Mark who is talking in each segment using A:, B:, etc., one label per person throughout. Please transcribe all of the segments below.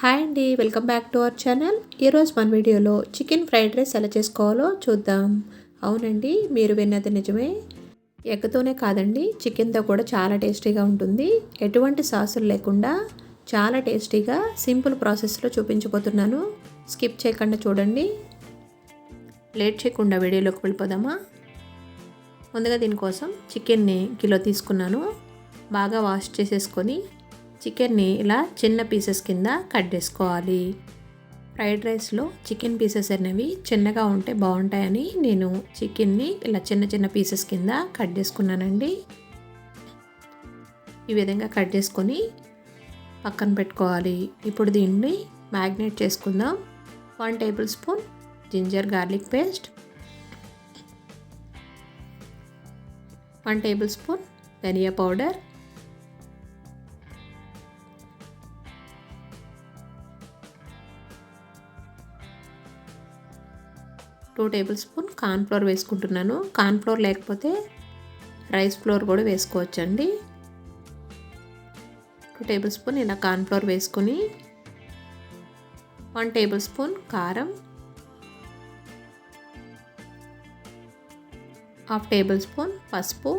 A: Hi అండి welcome back to our channel. ఈరోజు మన వీడియోలో చికెన్ ఫ్రైడ్ రైస్ ఎలా చేసుకోవాలో చూద్దాం. అవునండి మీరు విన్నది నిజమే. ఎగ్గతోనే కాదండి చికెన్తో కూడా చాలా టేస్టీగా ఉంటుంది. ఎటువంటి సాసులు లేకుండా చాలా టేస్టీగా సింపుల్ ప్రాసెస్లో చూపించబోతున్నాను. స్కిప్ చేయకుండా చూడండి. లేట్ చేయకుండా వీడియోలోకి వెళ్ళిపోదామా? ముందుగా దీనికోసం చికెన్ని కిలో తీసుకున్నాను. బాగా వాష్ చేసేసుకొని చికెన్ని ఇలా చిన్న పీసెస్ కింద కట్ చేసుకోవాలి. ఫ్రైడ్ రైస్లో చికెన్ పీసెస్ అనేవి చిన్నగా ఉంటే బాగుంటాయని నేను చికెన్ని ఇలా చిన్న చిన్న పీసెస్ కింద కట్ చేసుకున్నానండి. ఈ విధంగా కట్ చేసుకొని పక్కన పెట్టుకోవాలి. ఇప్పుడు దీన్ని మ్యాగ్నేట్ చేసుకుందాం. One tablespoon ginger garlic paste. One tablespoon ధనియా powder. Two tablespoon cornflour వేసుకుంటున్నాను. కార్న్ఫ్లోర్ లేకపోతే రైస్ ఫ్లోర్ కూడా వేసుకోవచ్చండి. టూ టేబుల్ స్పూన్ ఇలా కార్న్ఫ్లోర్ వేసుకొని వన్ టేబుల్ స్పూన్ కారం హాఫ్ టేబుల్ స్పూన్ పసుపు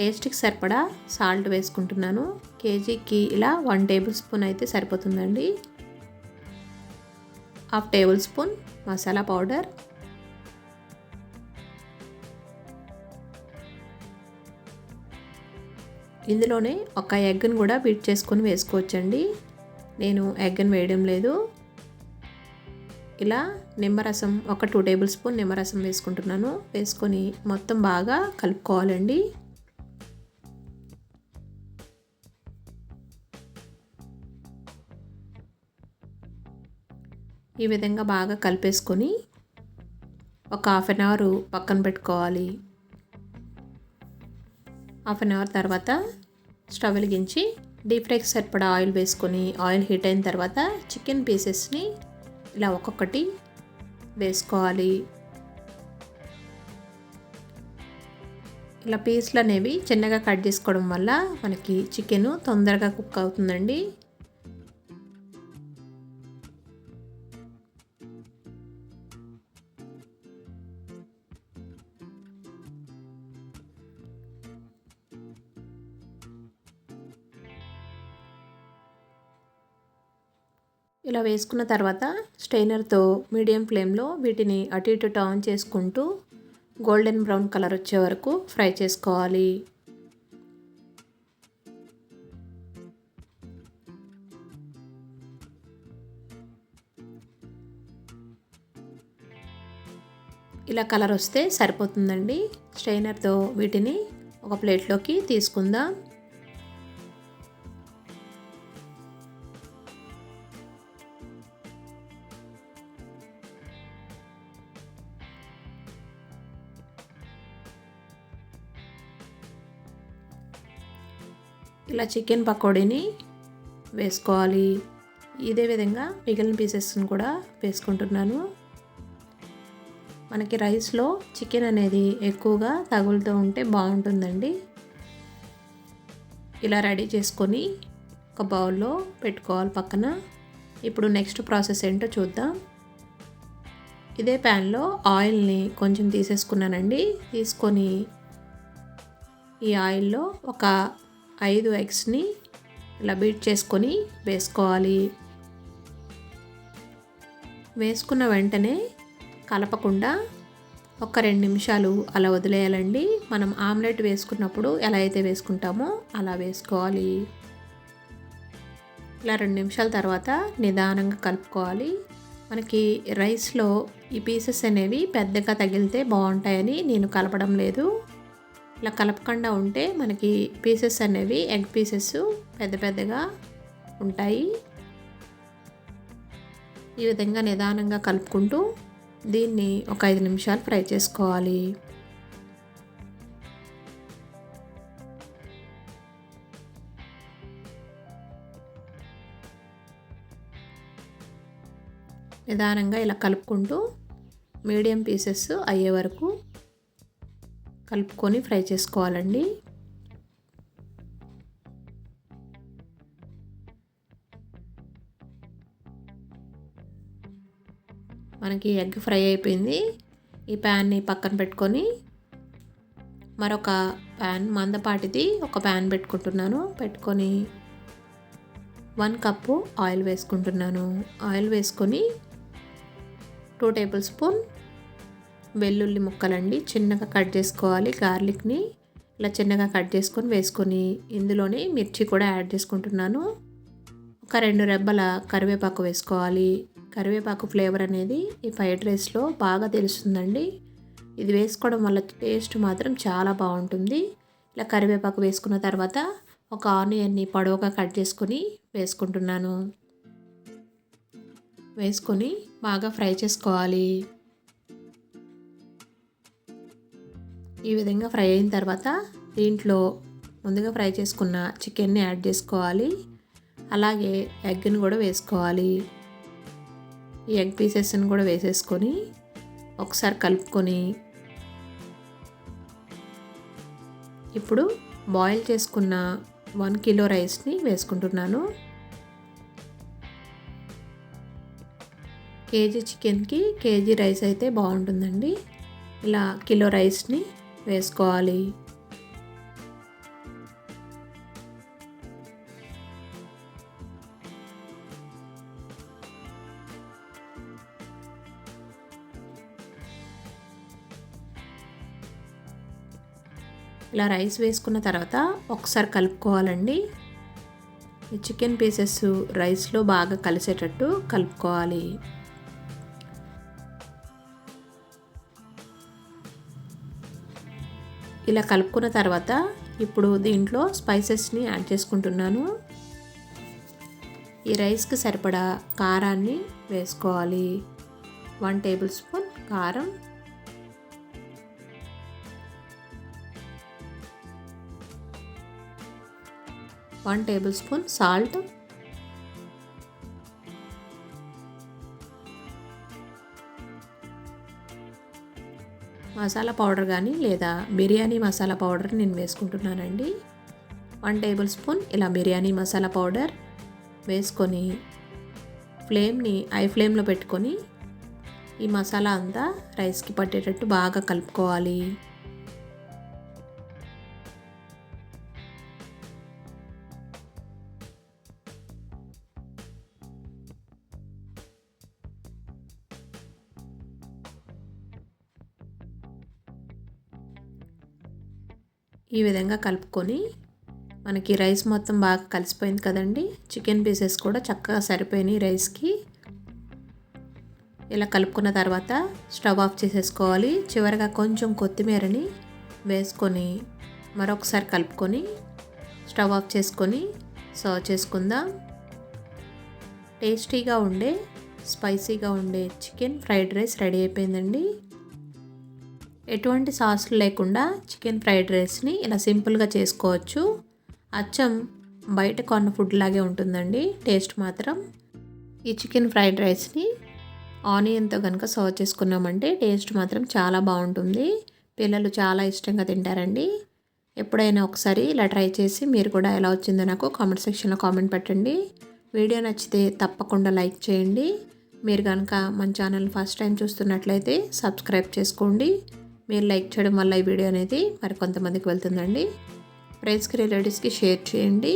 A: టేస్ట్కి సరిపడా సాల్ట్ వేసుకుంటున్నాను. కేజీకి ఇలా వన్ టేబుల్ స్పూన్ అయితే సరిపోతుందండి. Half tablespoon masala powder. ఇందులోనే ఒక ఎగ్ను కూడా బీట్ చేసుకొని వేసుకోవచ్చండి. నేను ఎగ్ని వేయడం లేదు. ఇలా నిమ్మరసం ఒక టూ టేబుల్ స్పూన్ నిమ్మరసం వేసుకుంటున్నాను. వేసుకొని మొత్తం బాగా కలుపుకోవాలండి. ఈ విధంగా బాగా కలిపేసుకొని ఒక హాఫ్ అన్ అవర్ పక్కన పెట్టుకోవాలి. హాఫ్ అన్ అవర్ తర్వాత స్టవ్ వెలిగించి డీప్ ఫ్రైకి సరిపడా ఆయిల్ వేసుకొని ఆయిల్ హీట్ అయిన తర్వాత చికెన్ పీసెస్ని ఇలా ఒక్కొక్కటి వేసుకోవాలి. ఇలా పీస్లు అనేవి చిన్నగా కట్ చేసుకోవడం వల్ల మనకి చికెన్ తొందరగా కుక్ అవుతుందండి. ఇలా వేసుకున్న తర్వాత స్టెయినర్తో మీడియం ఫ్లేమ్లో వీటిని అటు ఇటు టర్న్ చేసుకుంటూ గోల్డెన్ బ్రౌన్ కలర్ వచ్చే వరకు ఫ్రై చేసుకోవాలి. ఇలా కలర్ వస్తే సరిపోతుందండి. స్ట్రైనర్తో వీటిని ఒక ప్లేట్లోకి తీసుకుందాం. ఇలా చికెన్ పకోడీని వేసుకోవాలి. ఇదే విధంగా మిగిలిన పీసెస్ని కూడా వేసుకుంటున్నాను. మనకి రైస్లో చికెన్ అనేది ఎక్కువగా తగులుతూ ఉంటే బాగుంటుందండి. ఇలా రెడీ చేసుకొని ఒక బౌల్లో పెట్టుకోవాలి పక్కన. ఇప్పుడు నెక్స్ట్ ప్రాసెస్ ఏంటో చూద్దాం. ఇదే ప్యాన్లో ఆయిల్ని కొంచెం తీసేసుకున్నానండి. తీసుకొని ఈ ఆయిల్లో ఒక ఐదు ఎగ్స్ని ఇలా బీట్ చేసుకొని వేసుకోవాలి. వేసుకున్న వెంటనే కలపకుండా ఒక రెండు నిమిషాలు అలా వదిలేయాలండి. మనం ఆమ్లెట్ వేసుకున్నప్పుడు ఎలా అయితే వేసుకుంటామో అలా వేసుకోవాలి. ఇలా రెండు నిమిషాల తర్వాత నిదానంగా కలుపుకోవాలి. మనకి రైస్లో ఈ పీసెస్ అనేవి పెద్దగా తగిలితే బాగుంటాయని నేను కలపడం లేదు. ఇలా కలపకుండా ఉంటే మనకి పీసెస్ అనేవి ఎగ్ పీసెస్ పెద్ద పెద్దగా ఉంటాయి. ఈ విధంగా నిదానంగా కలుపుకుంటూ దీన్ని ఒక ఐదు నిమిషాలు ఫ్రై చేసుకోవాలి. నిదానంగా ఇలా కలుపుకుంటూ మీడియం పీసెస్ అయ్యే వరకు కలుపుకొని ఫ్రై చేసుకోవాలండి. మనకి ఎగ్ ఫ్రై అయిపోయింది. ఈ ప్యాన్ని పక్కన పెట్టుకొని మరొక ప్యాన్ మందపాటిది ఒక ప్యాన్ పెట్టుకుంటున్నాను. పెట్టుకొని వన్ కప్పు ఆయిల్ వేసుకుంటున్నాను. ఆయిల్ వేసుకొని టూ టేబుల్ స్పూన్ వెల్లుల్లి ముక్కలండి. చిన్నగా కట్ చేసుకోవాలి. గార్లిక్ని ఇలా చిన్నగా కట్ చేసుకొని వేసుకొని ఇందులోనే మిర్చి కూడా యాడ్ చేసుకుంటున్నాను. ఒక రెండు రెబ్బల కరివేపాకు వేసుకోవాలి. కరివేపాకు ఫ్లేవర్ అనేది ఈ ఫ్రైడ్ రైస్లో బాగా తెలుస్తుందండి. ఇది వేసుకోవడం వల్ల టేస్ట్ మాత్రం చాలా బాగుంటుంది. ఇలా కరివేపాకు వేసుకున్న తర్వాత ఒక ఆనియన్ని పొడవుగా కట్ చేసుకొని వేసుకుంటున్నాను. వేసుకొని బాగా ఫ్రై చేసుకోవాలి. ఈ విధంగా ఫ్రై అయిన తర్వాత దీంట్లో ముందుగా ఫ్రై చేసుకున్న చికెన్ని యాడ్ చేసుకోవాలి. అలాగే ఎగ్ని కూడా వేసుకోవాలి. ఈ ఎగ్ పీసెస్ని కూడా వేసేసుకొని ఒకసారి కలుపుకొని ఇప్పుడు బాయిల్ చేసుకున్న వన్ కిలో రైస్ని వేసుకుంటున్నాను. కేజీ చికెన్కి కేజీ రైస్ అయితే బాగుంటుందండి. ఇలా కిలో రైస్ని వేసుకోవాలి. ఇలా రైస్ వేసుకున్న తర్వాత ఒకసారి కలుపుకోవాలండి. ఈ చికెన్ పీసెస్ రైస్లో బాగా కలిసేటట్టు కలుపుకోవాలి. ఇలా కలుపుకున్న తర్వాత ఇప్పుడు దీంట్లో స్పైసెస్ని యాడ్ చేసుకుంటున్నాను. ఈ రైస్కి సరిపడా కారాన్ని వేసుకోవాలి. వన్ టేబుల్ స్పూన్ కారం. One tablespoon salt. Masala powder కానీ లేదా బిర్యానీ మసాలా పౌడర్ నేను వేసుకుంటున్నానండి. వన్ టేబుల్ స్పూన్ ఇలా బిర్యానీ మసాలా పౌడర్ వేసుకొని ఫ్లేమ్ని ఐ ఫ్లేమ్లో పెట్టుకొని ఈ మసాలా అంతా రైస్కి పట్టేటట్టు బాగా కలుపుకోవాలి. ఈ విధంగా కలుపుకొని మనకి రైస్ మొత్తం బాగా కలిసిపోయింది కదండి. చికెన్ పీసెస్ కూడా చక్కగా సరిపోయినాయి రైస్కి. ఇలా కలుపుకున్న తర్వాత స్టవ్ ఆఫ్ చేసేసుకోవాలి. చివరిగా కొంచెం కొత్తిమీరని వేసుకొని మరొకసారి కలుపుకొని స్టవ్ ఆఫ్ చేసుకొని సర్వ్ చేసుకుందాం. టేస్టీగా ఉండే స్పైసీగా ఉండే చికెన్ ఫ్రైడ్ రైస్ రెడీ అయిపోయిందండి. ఎటువంటి సాసులు లేకుండా చికెన్ ఫ్రైడ్ రైస్ని ఇలా సింపుల్గా చేసుకోవచ్చు. అచ్చం బయట కొన్న ఫుడ్ లాగే ఉంటుందండి. టేస్ట్ మాత్రం. ఈ చికెన్ ఫ్రైడ్ రైస్ని ఆనియన్తో కనుక సర్వ్ చేసుకున్నామంటే టేస్ట్ మాత్రం చాలా బాగుంటుంది. పిల్లలు చాలా ఇష్టంగా తింటారండి. ఎప్పుడైనా ఒకసారి ఇలా ట్రై చేసి మీరు కూడా ఎలా వచ్చిందో నాకు కామెంట్ సెక్షన్లో కామెంట్ పెట్టండి. వీడియో నచ్చితే తప్పకుండా లైక్ చేయండి. మీరు కనుక మన ఛానల్ ఫస్ట్ టైం చూస్తున్నట్లయితే సబ్స్క్రైబ్ చేసుకోండి. మీరు లైక్ చేయడం వల్ల ఈ వీడియో అనేది మరి కొంతమందికి వెళ్తుందండి. ఫ్రెండ్స్కి రిలేటివ్స్కి షేర్ చేయండి.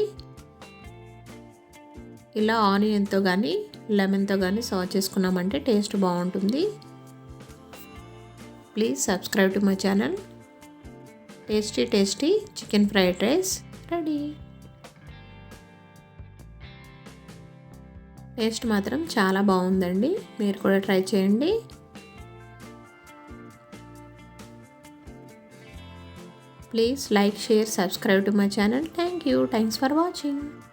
A: ఇలా ఆనియన్తో కానీ లెమన్తో కానీ సర్వ్ చేసుకున్నామంటే టేస్ట్ బాగుంటుంది. Please subscribe to my channel tasty tasty chicken fried rice ready taste మాత్రం చాలా బాగుందండి. మీరు కూడా ట్రై చేయండి. Please like, share, subscribe to my channel. Thank you. Thanks for watching.